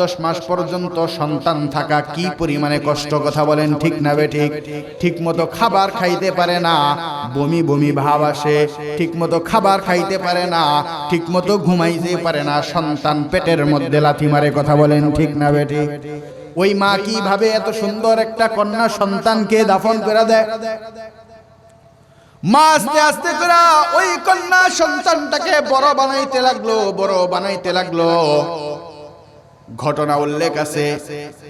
দশ মাস পর্যন্ত সন্তান থাকা কি পরিমাণে কষ্ট কথা বলেন ঠিক না বে ঠিক? ঠিক মতো খাবার খাইতে পারে না, বমি বমি ভাব আসে ঠিক মতো খাবার খাইতে পারে না ঠিক মতো ঘুমাইতে পারে না, সন্তান পেটের মধ্যে লাথি মারে কথা বলেন ঠিক না বে ঠিক? ওই মা কীভাবে এত সুন্দর একটা কন্যা সন্তানকে দাফন করে দেয়? মা আস্তে আস্তে করে ওই কন্যা সন্তানটাকে বড় বানাইতে লাগল, বড় বানাইতে লাগল। ঘটনা উল্লেখ আছে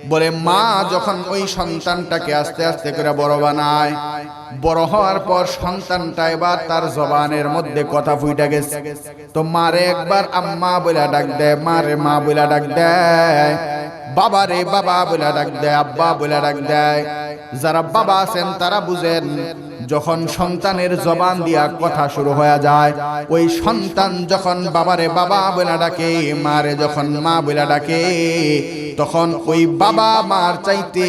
বলে মা যখন ওই সন্তানটাকে আস্তে আস্তে করে বড় বানায়, বড় হওয়ার পর সন্তানটা এবার তার জবানের মধ্যে কথা ফুইটা গেছে। তো মারে একবার আম্মা বলে ডাক দেয় মারে মা বলে ডাক দেয় বাবা রে বাবা বলে ডাক দেয় আব্বা বলে ডাক দেয় যারা বাবা আছেন তারা বুঝেন যখন সন্তানের জবান দিয়া কথা শুরু হয়ে যায়, ওই সন্তান যখন বাবারে বাবা বলে ডাকে, মারে যখন মা বলে ডাকে, তখন ওই বাবা মার চাইতে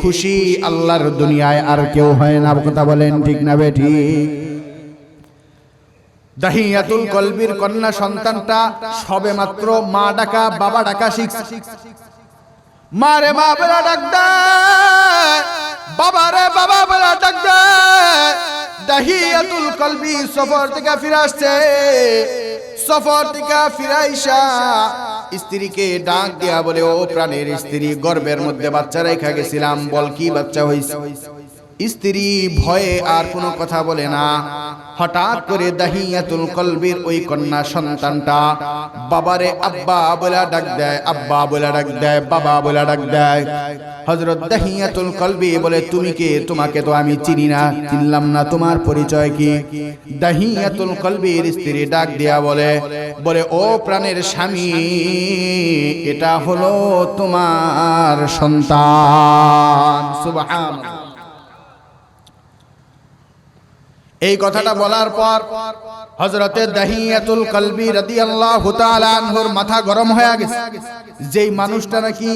খুশি আল্লাহর দুনিয়ায় আর কেউ হয় না। কথা বলেন ঠিক না বেঠি দাহিয়াতুল কলবির কন্যা সন্তানটা সবে মাত্র মা ডাকা, বাবা ডাকা শিখছে। মারে মা বেলা ডাক বাবা রে বাবা বলে ডাকবে। দাহিয়াতুল কলবি সফর থেকে ফিরে আসছে। সফর থেকে ফিরাইসা স্ত্রীকে ডাক দেয়া বলে, ও প্রাণের স্ত্রী, গর্বের মধ্যে বাচ্চা রেখা গেছিলাম। বল কি বাচ্চা হইছে? স্ত্রী ভয়ে আর কোনো কথা বলে না। হঠাৎ করে দাহিয়াতুল কলবির ওই কন্যা সন্তানটা বাবারে আব্বা বলে ডাক দেয়, আব্বা বলে ডাক দেয়, বাবা বলে ডাক দেয়। হজরত দাহিয়াতুল কলবি বলে, তুমি কে? তোমাকে তো আমি চিনি না, চিনলাম না, তোমার পরিচয় কি? দাহিয়াতুল কলবির স্ত্রী ডাক দেয়া বলে বলে, ও প্রাণের স্বামী, এটা হলো তোমার সন্তান। সুবহানাল্লাহ। এই কথাটা বলার পর হজরতে দাহিয়াতুল কলবি রাদিয়াল্লাহু তাআলা আনহুর মাথা গরম হয়ে গেছে। যেই মানুষটা নাকি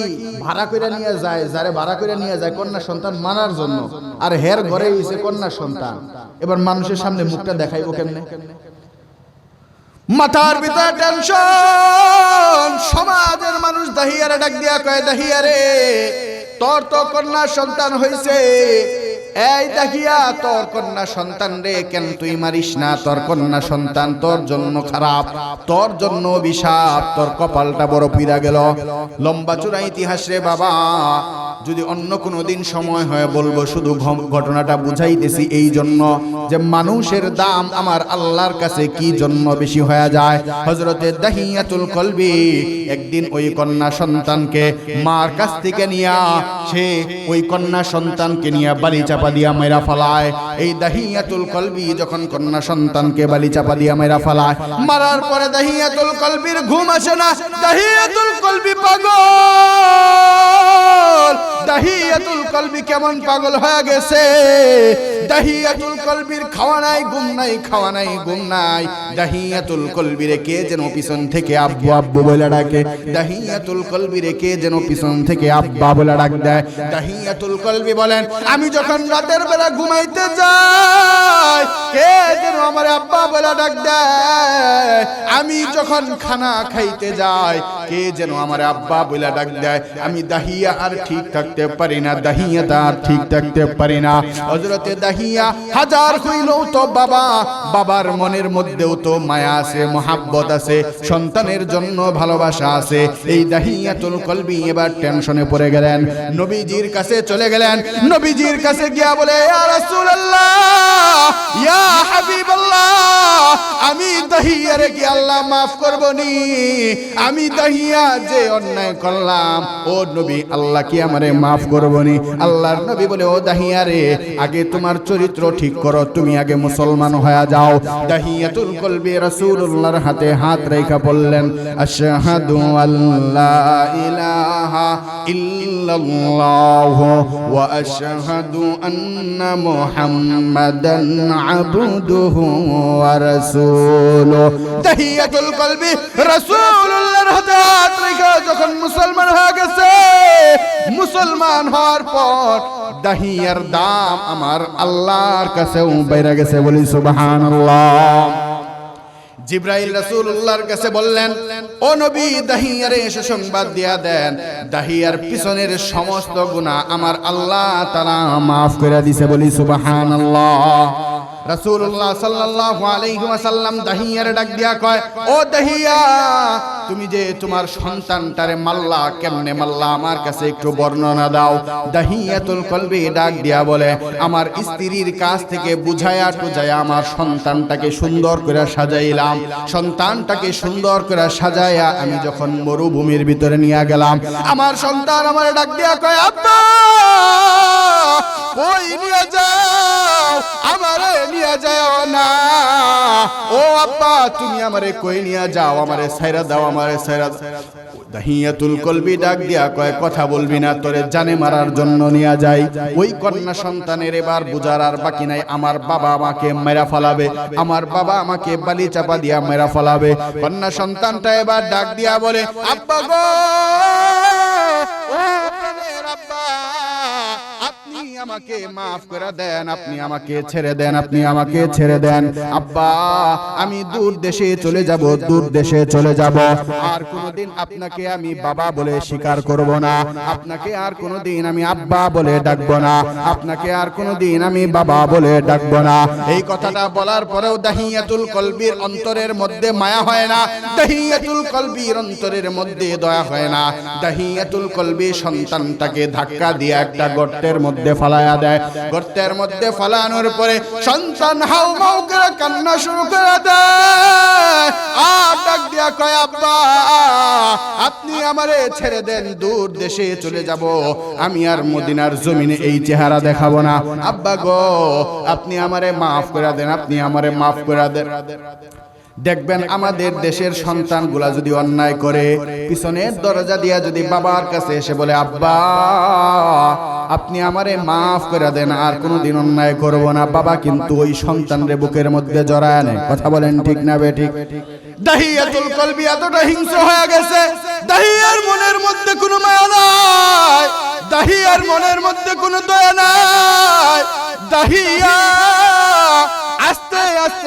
ভাড়া করে নিয়ে যায়, যারে ভাড়া করে নিয়ে যায় কন্যা সন্তান মানার জন্য, আর হের ঘরে হইছে কন্যা সন্তান। এবার মানুষের সামনে মুখটা দেখাইব কেমনে? মাথার ভিতরে টেনশন, সমাজের মানুষ দাহিয়ারে ডাক দিয়া কয়, দাহিয়ারে, তোর তো কন্যা সন্তান হইছে এই দেখিয়া তোর কন্যা সন্তান রে কেন তুই মারিস না? তোর কন্যা সন্তান তোর জন্য খারাপ, তোর জন্য অভিশাপ তোর কপালটা বড় পিরা গেল। লম্বা চূড়া ইতিহাস রে বাবা, যদি অন্য কোনো দিন সময় হয় বলব শুধু ঘটনাটা বুঝাইতেছি এই জন্য যে মানুষের দাম আমার আল্লাহর কাছে কি জন্য বেশি হয়ে যায়? হজরতে দাহিয়াতুল কলবি একদিন ওই কন্যা সন্তানকে মার কাছ থেকে নিয়া, সে ওই কন্যা সন্তানকে নিয়ে বালি চাপা দিয়া মেরা ফালায়। এই দাহিয়াতুল কলবি যখন কন্যা সন্তানকে বালি চাপা দিয়া মেরা ফালায়, মারার পরে দাহিয়াতুল কলবির ঘুম আসে না। দাহিয়াতুল কলবি পাগল। দাহিয়াতুল কলবি কেমন পাগল হয়ে গেছে? দাহিয়াতুল কলবির খাওয়া নাই, ঘুম নাই, খাওয়া নাই, ঘুম নাই। দাহিয়াতুল কলবিরে কে যেন পিছন থেকে আব্বু আব্বু বলে ডাকে? দাহিয়াতুল কলবিরে কে যেন পিছন থেকে আব্বা বলে ডাক দেয়? দাহিয়াতুল কলবি বলেন, আমি যখন রাতের বেলা ঘুমাইতে যাই, কে যেন আমার আব্বা বলে ডাক দেয়? আমি যখন খানা খাইতে যাই, কে যেন আমার আব্বা বলে ডাক দেয়? আমি দাহিয়া আর ঠিক থাকতে পারি না দাহিয়া আর ঠিক থাকতে পারি না। হজরতে দাহিয়া হাজার হইলেও তো বাবা। বাবার মনের মধ্যেও তো মায়া আছে, মহাব্বত আছে, সন্তানের জন্য ভালোবাসা আছে। এই দাহিয়াতুল কলবি এবার টেনশনে পড়ে গেলেন। নবীজির কাছে চলে গেলেন। নবীজির কাছে গিয়া বলে, ইয়া রাসূলুল্লাহ, ইয়া হাবিবাল্লাহ, আমি দাহিয়ারে কি আল্লাহ মাফ করব নি? আমি দাহিয়া যে অন্যায় করলাম, ও নবী আল্লাহ কি আমারে মাফ করব নি? আল্লাহর নবী বলে, ও দাহিয়ারে, আগে তোমার চরিত্র ঠিক করো, তুমি আগে মুসলমান হয়ে যাও। দাহিয়াতুল কলবি রাসূলুল্লাহর হাতে হাত রেখা বললেন, আশহাদু আল্লা ইলাহা ইল্লাল্লাহ ওয়া আশহাদু আন্না মুহাম্মাদান আবদুহু ওয়া রাসূলুহু। তাহিয়াতুল কলবি রাসূলুল্লাহর হাতে রেখে যখন মুসলমান হয়ে গেছে, মুসলমান হওয়ার পর দাহিয়ার দাম আমার আল্লাহর কাছেও বাইরে গেছে বলি সুবহানাল্লাহ। জিব্রাইল রাসূলুল্লাহর কাছে বললেন, ও নবী, দাহিয়ারে এসে সংবাদ দিয়া দেন। দাহিয়ার পিছনের সমস্ত গুনাহ আমার আল্লাহ তাআলা মাফ করে দিছে বলি সুবহানাল্লাহ। রাসূলুল্লাহ সাল্লাল্লাহু আলাইহি ওয়াসাল্লাম দাহিয়ার ডাক দিয়া কয়, ও দাহিয়া, তুমি যে তোমার সন্তানটারে মাল্লা কেমনে মাল্লা আমার কাছে একটু বর্ণনা দাও। দাহিয়াতুল কলবি ডাক দিয়া বলে, আমার স্ত্রীর কাছ থেকে বুঝায়া টুজায়া আমার সন্তানটাকে সুন্দর করে সাজাইলাম। সন্তানটাকে সুন্দর করে সাজাইয়া আমি যখন মরুভূমির ভিতরে নিয়ে গেলাম, আমার সন্তান আমার ডাক দিয়া কয়, আব্বা, কই নিয়ে আমারে নিয়ে যাও না। ও আব্বা, তুমি আমারে কই নিয়ে যাও? আমারে সাইরা দাও, আমারে সাইরা দাহিয়াতুল কলবি ডাক দিয়া কয়, কথা বলবি না, তোরে জানে মারার জন্য নিয়ে যাই। ওই কন্যা সন্তানের এবার বুঝার আর বাকি নাই। আমার বাবা আমাকে মেরা ফলাবে। আমার বাবা আমাকে বালি চাপা দিয়া মেরা ফলাবে। কন্যা সন্তানটা এবার ডাক দিয়া বলে, আব্বা গো আমাকে মাফ করে দেন আপনি আমাকে ছেড়ে দেন আপনি আমাকে ছেড়ে দেন। আব্বা আমি দূর দেশে চলে যাব দূর দেশে চলে যাব। আর কোনোদিন আপনাকে আমি বাবা বলে স্বীকার করব না। আপনাকে আর কোনোদিন আমি আব্বা বলে ডাকবো না। আপনাকে আর কোনোদিন আমি বাবা বলে ডাকবো না। এই কথাটা বলার পরেও দাহিয়াতুল কলবির অন্তরের মধ্যে মায়া হয় না। দাহিয়াতুল কলবির অন্তরের মধ্যে দয়া হয় না। দাহিয়াতুল কলবি সন্তানটাকে ধাক্কা দিয়ে একটা গর্তের মধ্যে ফালায়া দেয়। গর্তের মধ্যে ফালানোর পরে সন্তান হাউ মাউ করে কান্না শুরু করে দেয়। আর ডাক দিয়া কয়, আব্বা, আপনি আমারে ছেড়ে দেন, দূর দেশে চলে যাব। আমি আর মদিনার জমিনে এই চেহারা দেখাবো না। আব্বা গো, আপনি আমারে মাফ করে দেন, আপনি আমারে মাফ করে দেন। দেখবেন আমাদের দেশের সন্তানগুলা যদি অন্যায় করে পিছনের দরজা দিয়া যদি বাবার কাছে এসে বলে আব্বা আপনি আমারে মাফ করে দেন আর কোনোদিন অন্যায় করব না। বাবা কিন্তু ওই সন্তানরে বুকের মধ্যে জড়ায় নেয় কথা বলেন ঠিক না বে ঠিক দাহিয়াতুল কলবি এতটা হিংস্র হয়ে গেছে। দাহিয়ার মনের মধ্যে কোনো মায়া নাই। দাহিয়ার মনের মধ্যে কোনো দয়া নাই। দাহিয়া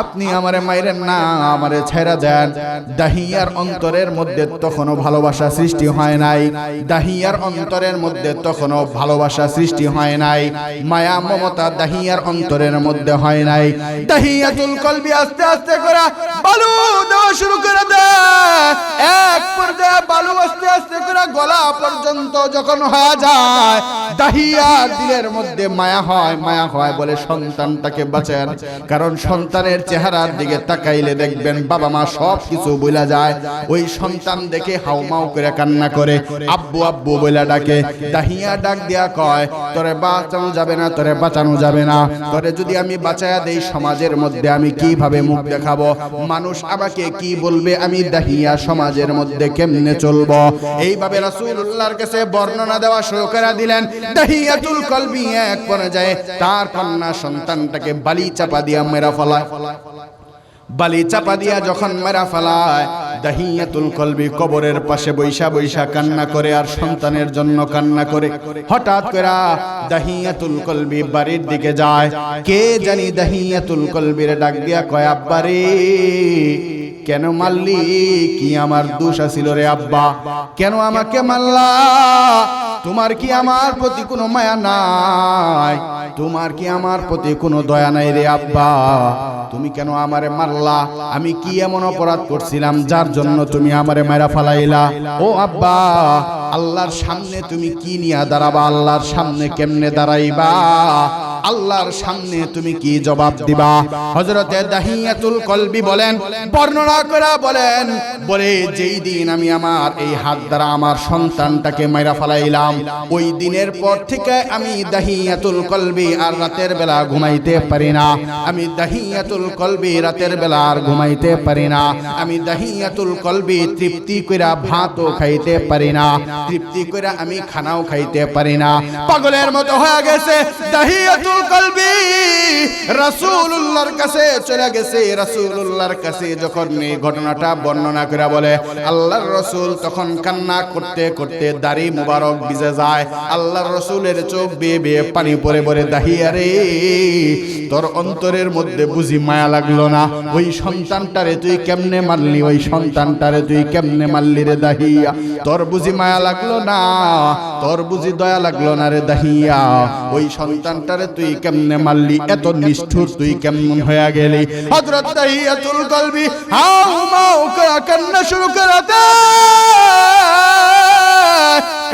আপনি আমারে মাইরেন না, আমারে ছেড়া দেন। দাহিয়ার অন্তরের মধ্যে তখনও ভালোবাসা সৃষ্টি হয় নাই। দাহিয়ার অন্তরের মধ্যে তখনও ভালোবাসা সৃষ্টি হয় নাই। মায়া, মমতা দাহিয়ার অন্তরের মধ্যে হয় নাই। দাহিয়াতুল কলবি আস্তে আস্তে করে বালু দেওয়া শুরু করে দেয় এক পর্যায়ে বালু আস্তে আস্তে করে গলা পর্যন্ত যখন হয়ে যায় দাহিয়ার দিলের মধ্যে মায়া হয় মায়া হয় বলে সন্তানটাকে বাঁচেন। কারণ সন্তানের চেহারার দিকে তাকাইলে দেখবেন বাবা মা সব কিছু বইলা যায়। ওই সন্তান দেখে হাউমাউ করে কান্না করে। আব্বু আব্বু বইলা ডাকে, দাহিয়া ডাক দিয়া কয়, তোরে বাঁচানো যাবে না, তোরে বাঁচানো যাবে না। তোরে যদি আমি বাঁচায়া দেই সমাজের মধ্যে, আমি কীভাবে মুখ দেখাবো? মানুষ আমাকে কি বলবে? আমি দাহিয়া সমাজের মধ্যে কেমনে চলবো? এইভাবে রাসূলুল্লাহর কাছে বর্ণনা দেওয়া শুরু করে দিলেন। দাহিয়াতুল কলবি এক পর্যায়ে তার কন্যা সন্তানটাকে বালি চাপা দিয়া মেরা ফলায়। বালি চাপা দিয়া যখন মেরা ফেলায়, দাহিয়াতুল কলবি কবরের পাশে বৈশা বৈশা কান্না করে আর সন্তানের জন্য কান্না করে। হঠাৎ করে দাহিয়াতুল কলবি বাড়ির দিকে যায়। কে জানি দাহিয়াতুল কলবির ডাক দিয়া কয় আব্বারে কেন মারলি? কি আমার দোষ আছিল রে আব্বা? কেন আমাকে মারলা? তোমার কি আমার প্রতি কোনো মায়া নাই? তোমার কি আমার প্রতি কোনো দয়া নাই রে আব্বা? তুমি কেন আমারে মারলা? আমি কি এমন অপরাধ করছিলাম যার জন্য তুমি আমারে মারা ফালাইলা? ও আব্বা, আল্লাহর সামনে তুমি কি নিয়া দাঁড়াবা? আল্লাহর সামনে কেমনে দাঁড়াইবা? আল্লাহর সামনে তুমি কি জবাব দিবা? হযরতে দাহিয়াতুল কলবি বলেন, বর্ণনা করে বলেন, বলে যেই দিন আমি আমার এই হাত দ্বারা আমার সন্তানটাকে মাইরা ফেলাইলাম, ওই দিনের পর থেকে আমি দাহিয়াতুল কলবি আর রাতের বেলা ঘুমাইতে পারি না। আমি দাহিয়াতুল কলবি রাতের বেলা আর ঘুমাইতে পারি না। আমি দাহিয়াতুল কলবি তৃপ্তি কইরা ভাতও খাইতে পারি না। তৃপ্তি কইরা আমি খানাও খাইতে পারি না। পাগলের মতো হয়ে গেছে, দাহিয়াতুল কলবি কাছে চলে গেছে। কাছে যখন এই ঘটনাটা বর্ণনা করে বলে, আল্লাহর তখন কান্না করতে করতে দাড়ি মুবারক যায়। আল্লাহর চোখ বেয়ে বেয়ে পানি পরে পরে দাহিয়া রে তোর অন্তরের মধ্যে বুঝি মায়া লাগল না? ওই সন্তানটারে তুই কেমনে মারলি? ওই সন্তানটারে তুই কেমনে মারলি রে দাহিয়া তোর বুঝি মায়া লাগল না? তোর বুঝি দয়া লাগল না রে দাহিয়া? ওই সন্তানটারে তুই কেমনে মারলি? এত নিষ্ঠুর তুই কেমন হয়ে গেলি? হযরত দাহিয়াতুল কলবি, হাউ মাউ কান্না শুরু করাতে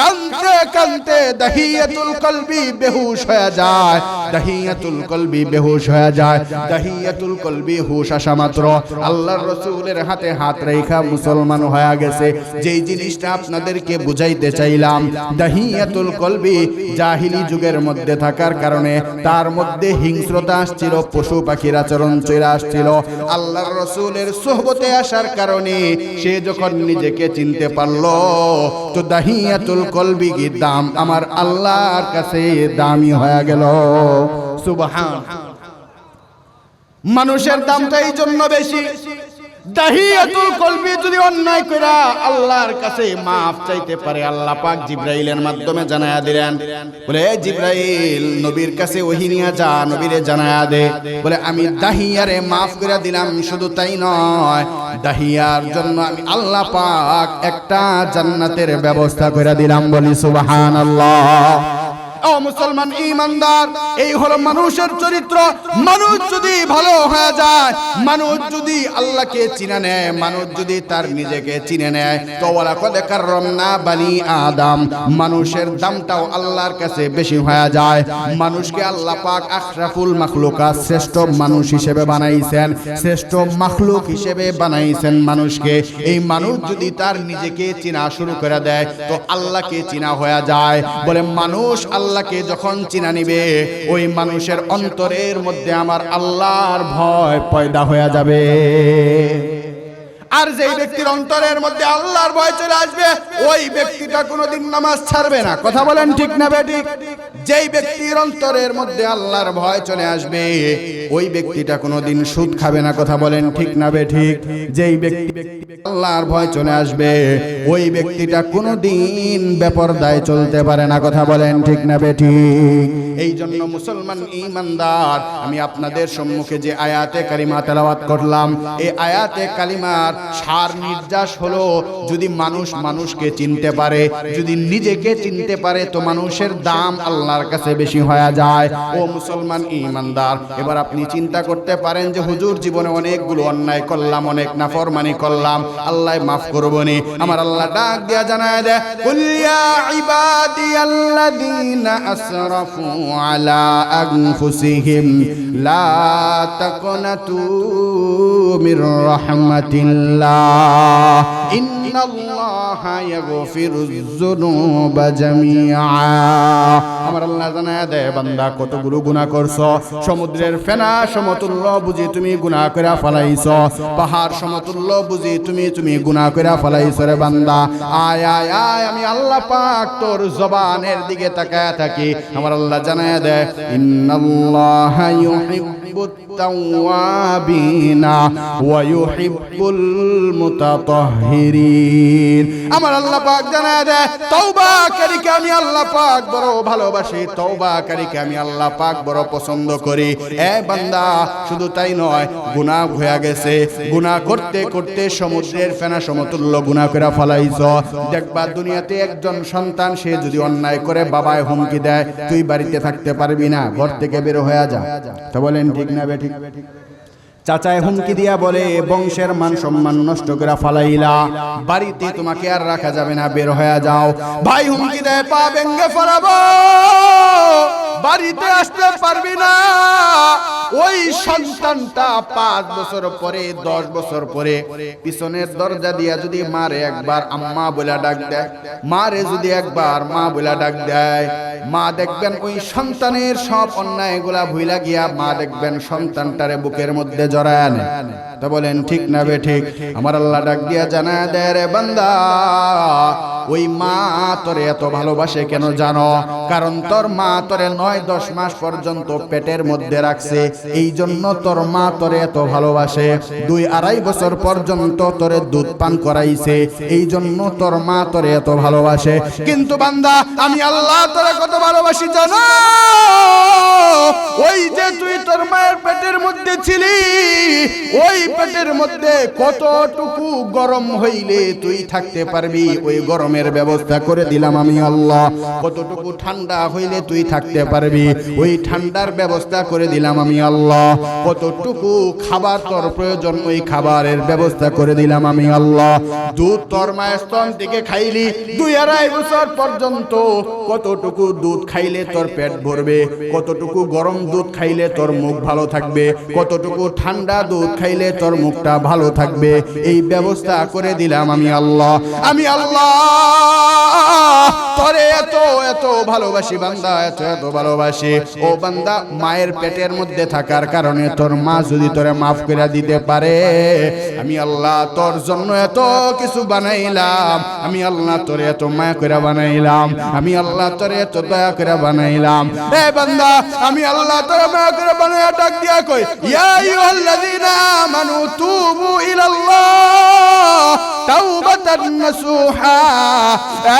কানতে কানতে দাহিয়াতুল কলবি বেহুশ হয়ে যায়। দাহিয়াতুল কলবি বেহুশ হয়ে যায়। দাহিয়াতুল কলবি হুশ আসা মাত্র। আল্লাহর রসুলের হাতে হাত রেখা মুসলমান হয়ে গেছে। যেই জিনিসটা আপনাদেরকে বুঝাইতে চাইলাম, দাহিয়াতুল কলবি জাহিলি যুগের মধ্যে থাকার কারণে তার মধ্যে হিংস্রতা আসছিল, পশু পাখির আচরণ চলে আসছিল। আল্লাহর রসুলের সোহবতে আসার কারণে সে যখন নিজেকে চিনতে পারল, তো দাহিয়াতুল কলবি কি দাম আমার আল্লাহর কাছে দামি হয়ে গেল। সুবহান। মানুষের দামটা এই জন্য বেশি। দাহিয়াতুল কলবি যদি অন্যায় আল্লাহর কাছে চাইতে পারে, আল্লাহ পাক জিব্রাইলের মাধ্যমে জানায়া দিলেন। বলে, "এ জিব্রাইল, নবীর কাছে যা, নবীরে জানায়া দে। বলে, আমি দাহিয়ারে দিলাম, শুধু তাই নয়, দাহিয়ার জন্য আমি আল্লাহ পাক একটা জান্নাতের ব্যবস্থা করে দিলাম বলি, সুবহানাল্লাহ। ও মুসলমান ইমানদার, এই হলো মানুষের চরিত্র। মানুষ যদি ভালো হয়ে যায়, মানুষ যদি আল্লাহকে চিনে নেয়, মানুষ যদি তার নিজেকে চিনে নেয়, তো ওলা কদে কাররামনা বানি আদম। মানুষের দামটাও আল্লাহর কাছে বেশি হয়ে যায়। মানুষকে আল্লাহ পাক আশরাফুল মাখলুকাত শ্রেষ্ঠ মানুষ হিসেবে বানাইছেন, শ্রেষ্ঠ মাখলুক হিসেবে বানাইছেন মানুষকে। এই মানুষ যদি তার নিজেকে চিনা শুরু করে দেয়, তো আল্লাহকে চিনা হয়ে যায়। বলে, মানুষ আল্লাহকে যখন চিনা নিবে ওই মানুষের অন্তরের মধ্যে আমার আল্লাহর ভয় পয়দা হয়ে যাবে। আর যেই ব্যক্তির অন্তরের মধ্যে আল্লাহর ভয় চলে আসবে, ওই ব্যক্তিটা কোনোদিন নামাজ ছাড়বে না। কথা বলেন ঠিক না বেঠিক যেই ব্যক্তির অন্তরের মধ্যে আল্লাহর ভয় চলে আসবে, ওই ব্যক্তিটা কোনোদিন সুদ খাবে না। কথা বলেন ঠিক না বেঠিক যেই ব্যক্তি আল্লাহর ভয় চলে আসবে, ওই ব্যক্তিটা কোনোদিন বেপরদায় চলতে পারে না। কথা বলেন ঠিক না বেঠিক এই জন্য মুসলমান ইমানদার, আমি আপনাদের সম্মুখে যে আয়াতে কালিমা তেলাওয়াত করলাম, এই আয়াতে কালিমার সার নির্যাস হলো যদি মানুষ মানুষকে চিনতে পারে, যদি নিজেকে চিনতে পারে, তো মানুষের দাম আল্লাহর কাছে বেশি হয়ে যায়। ও মুসলমান ইমানদার, এবার আপনি চিন্তা করতে পারেন যে হুজুর জীবনে অনেকগুলো অন্যায় করলাম, অনেক নাফরমানি করলাম, আল্লাহ মাফ করবনি আমার আল্লাহ ডাক দিয়া জানায় দেয়, কুল ইয়া ইবাদিয়াল্লাযীনা আসরাফু আলা আনফুসিহিম, লা তাকনাতু মির রাহমাতিল্লাহ। গুনাহ করছ? সমুদ্রের পাহাড় সমতুল্য বুঝি তুমি তুমি গুনাহ করে রে বান্দা। আয় আয় আয়, আমি আল্লাহ পাক তোর জবানের দিকে তাকায় থাকি। আমার আল্লাহ জানায় দেয় ইন্নাল্লাহা ইউহিব্বুত ওয়া ইউহিব্বুল মুতাতাহহিরিন আমার আল্লাহ পাক জানায় দেয়, তওবাকারীকে আমি আল্লাহ পাক বড় ভালোবাসি, তওবাকারীকে আমি আল্লাহ পাক বড় পছন্দ করি। এ বান্দা, শুধু তাই নয়, গুনাহ হয়ে গেছে। গুনাহ করতে করতে সমুদ্রের ফেনা সমতুল্য গুনাহ করে ফলাইছ। দেখবা দুনিয়াতে একজন সন্তান, সে যদি অন্যায় করে, বাবায় হুমকি দেয়, তুই বাড়িতে থাকতে পারবি না, ঘর থেকে বের হয়ে যা। তো বলেন ঠিক না বেঠিক চাচায় হুমকি দিয়া বলে, বংশের মান সম্মান নষ্ট করে ফালাইলা। বাড়িতে তোমাকে আর রাখা যাবে না, বের হয়ে যাও। ভাই হুমকি দেয়, পা ব্যঙ্গে ফলাবো। বাড়িতে আসতে পারবি না। ওই সন্তানটা পাঁচ বছর পরে, দশ বছর পরে পিছনের দরজা দিয়া যদি মারে একবার, আম্মা বলে ডাক দেয়। মারে যদি একবার, মা বলে ডাক দেয়। মা দেখবেন ওই সন্তানের সব অন্যায়গুলা ভুইলা গিয়া মা দেখবেন সন্তানটারে বুকের মধ্যে জড়ায় আনে। তা বলেন, ঠিক না বে ঠিক? আমার আল্লাহ ডাক দিয়া জানা দেয়, রে বান্দা ওই মা তোরে এত ভালোবাসে কেন জানো? কারণ তোর মা তোরে নয়, দশ মাস পর্যন্ত পেটের মধ্যে রাখছে। এই জন্য তোর মা তোরে এত ভালোবাসে। দুই আড়াই বছর পর্যন্ত তোরে দুধ পান করাইছে। এই জন্য তোর মা তোরে এত ভালোবাসে। কিন্তু বান্দা, আমি আল্লাহ তোরে কত ভালোবাসি জানো? ওই যে তুই তোর মায়ের পেটের মধ্যে ছিলি, ওই পেটের মধ্যে কতটুকু গরম হইলে তুই থাকতে পারবি? ওই গরমের ব্যবস্থা করে দিলাম আমি আল্লাহ। কতটুকু ঠান্ডা হইলে তুই থাকতে পারবি? ওই ঠান্ডার ব্যবস্থা করে দিলাম আমি আল্লাহ। কতটুকু খাবার তোর প্রয়োজন, ওই খাবারের ব্যবস্থা করে দিলাম আমি আল্লাহ। দুধ তোর মায়ের স্তন থেকে খাইলি, দুই আড়াই বছর পর্যন্ত কতটুকু দুধ খাইলে তোর পেট ভরবে? কতটুকু গরম দুধ খাইলে তোর মুখ ভালো থাকবে, কতটুকু ঠান্ডা দুধ খাইলে তোর মুখটা ভালো থাকবে, এই ব্যবস্থা করে দিলাম আমি আল্লাহ আমি আল্লাহ। তোরে এত এত ভালোবাসি বান্দা, এত এত ভালোবাসি। ও বান্দা, মায়ের পেটের মধ্যে থাকার কারণে তোর মা যদি তোরে মাফ করে দিতে পারে, আমি আল্লাহ তোর জন্য এত কিছু বানাইলাম, আমি আল্লাহ তোরে এত মায়া করে বানাইলাম, আমি আল্লাহ তোরে এত দয়া করে বানাইলাম। এ বান্দা, আমি আল্লাহ তোরে মায়া করে বানাইয়া ডাক দিয়া কই, ইয়া আইয়ুহাল্লাযীনা আমানু তুবু ইলাল্লাহ, তাওবাতান নাসুহা।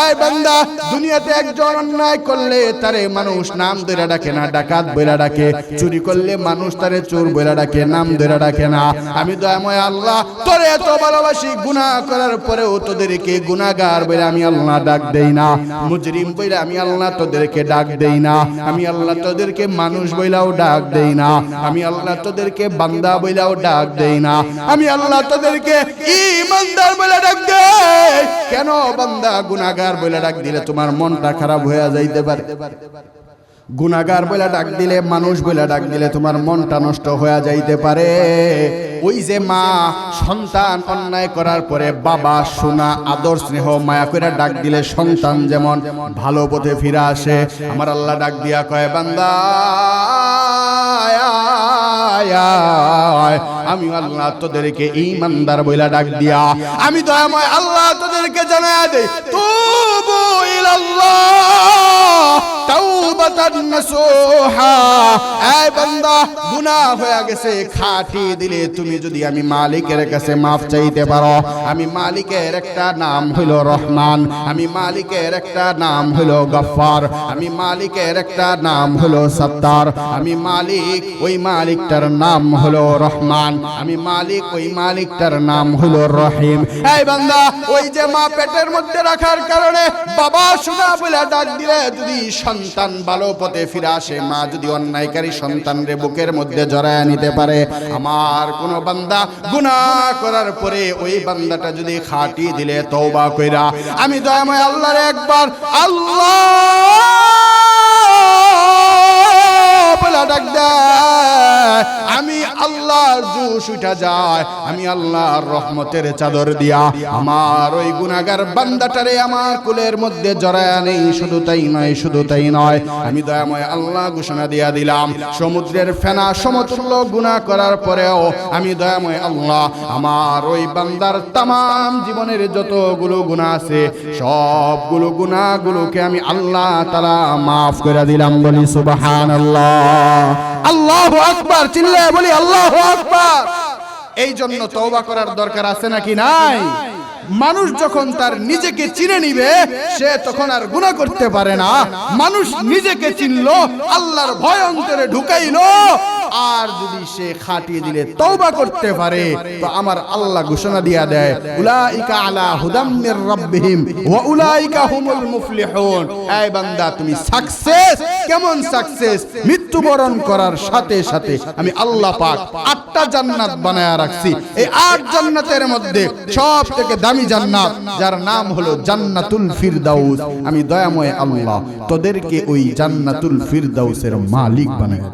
এই বান্দা দুনিয়াতে একজন অন্যায় করলে তারে মানুষ নাম ধরে ডাকে না, ডাকাত বইলা ডাকে। চুরি করলে মানুষ তারে চোর বইলা ডাকে, নাম ধরে ডাকে না। আমি দয়াময় আল্লাহ, তোরে এত ভালোবাসি, গুনাহ করার পরেও তোদেরকে গুনাহগার বলে আমি আল্লাহ ডাক দেই না। মুজরিম বইলে আমি আল্লাহ তোদেরকে ডাক দেই না। আমি আল্লাহ তোদেরকে মানুষ বইলাও ডাক দেই না। আমি আল্লাহ তোদেরকে বান্দা বইলাও ডাক দেই না। আমি আল্লাহ তোদেরকে ইমানদার বলে ডাক দেই। কেন বান্দা গুনাহগার বলে ডাক দিলে তোমার মনটা খারাপ হয়ে যাইতে পারে। গুনাগার বলে ডাক দিলে, মানুষ বলে ডাক দিলে তোমার মনটা নষ্ট হয়ে যাইতে পারে। ওই যে মা সন্তান অন্যায় করার পরে বাবা, সোনা, আদর, স্নেহ, মায়া করে ডাক দিলে সন্তান যেমন ভালো পথে ফিরে আসে। আমার আল্লাহ ডাক দিয়া কয়, বান্দা। আমি আল্লাহ তোদেরকে ইমানদার বইলা ডাক দিয়া, আমি দয়াময় আল্লাহ তোদেরকে জানায় দে তুবু ইলাল্লাহ। তাওবাতান এই বান্দা, গুনাহ হয়ে গেছে, খাটি দিলে তুমি যদি আমি মালিকের কাছে চাইতে পারো। আমি মালিকের একটা নাম হইল রহমান, আমি মালিকের একটা নাম হইল গফফার, আমি মালিকের একটা নাম হলো সত্তার, আমি মালিক ওই মালিকটার নাম হলো রহমান, আমি মালিক ওই মালিকটার নাম হলো রহিম। এই বান্দা, ওই যে মা পেটের মধ্যে রাখার কারণে বাবা শোনা বলে ডাক দিলে যদি সন্তান ভালো পথে ফিরে আসে, মা যদি অন্যায়কারী সন্তান রে বুকের মধ্যে জড়ায় নিতে পারে, আমার কোন বান্দা গুনাহ করার পরে ওই বান্দাটা যদি খাটি দিলে তওবা কইরা, আমি দয়াময় আল্লাহর একবার আল্লাহ বলে ডাক দেয়, আমি আল্লাহর জুস উঠা যায়, আমি আল্লাহর রহমতের চাদর দিয়া আমার ওই গুনাগার বান্দাটারে আমার কুলের মধ্যে জড়ায় নেই শুধু তাই নয়, শুধু তাই নয়, আমি দয়াময় আল্লাহ ঘোষণা দিয়া দিলাম, সমুদ্রের ফেনা সমতুল্য গুনাহ করার পরেও আমি দয়াময় আল্লাহ আমার ওই বান্দার তাম জীবনের যতগুলো গুনাহ আছে, সবগুলো গুনাহগুলোকে আমি আল্লাহ তালা মাফ করে দিলাম, বলি সুবাহান আল্লাহ আল্লাহ আকবার, চিল্লায় বলি আল্লাহ আকবার। এই জন্য তওবা করার দরকার আছে নাকি নাই? মানুষ যখন তার নিজেকে চিনে নিবে, সে তখন আর গুণা করতে পারে না। মানুষ নিজেকে চিনলো, আল্লাহর ভয় অন্তরে ঢুকাইলো আর যদি সে খাটিয়ে দিলে তওবা করতে পারে তো আমার আল্লাহ ঘোষণা দিয়া দেয় উলাইকা আলা হুদাম মির রাব্বিহিম ওয়া উলাইকা হুমুল মুফলিহুন। এই বান্দা তুমি সাকসেস কেমন সাকসেস মৃত্যুবরণ করার সাথে সাথে আমি আল্লাহ পাক আটটা জান্নাত বানায়া রাখছি। এই আট জান্নাতের মধ্যে সব থেকে দামি জান্নাত যার নাম হলো জান্নাতুল ফিরদাউস। আমি দয়াময় আল্লাহ তোদেরকে ওই জান্নাতুল ফিরদাউসের মালিক বানায়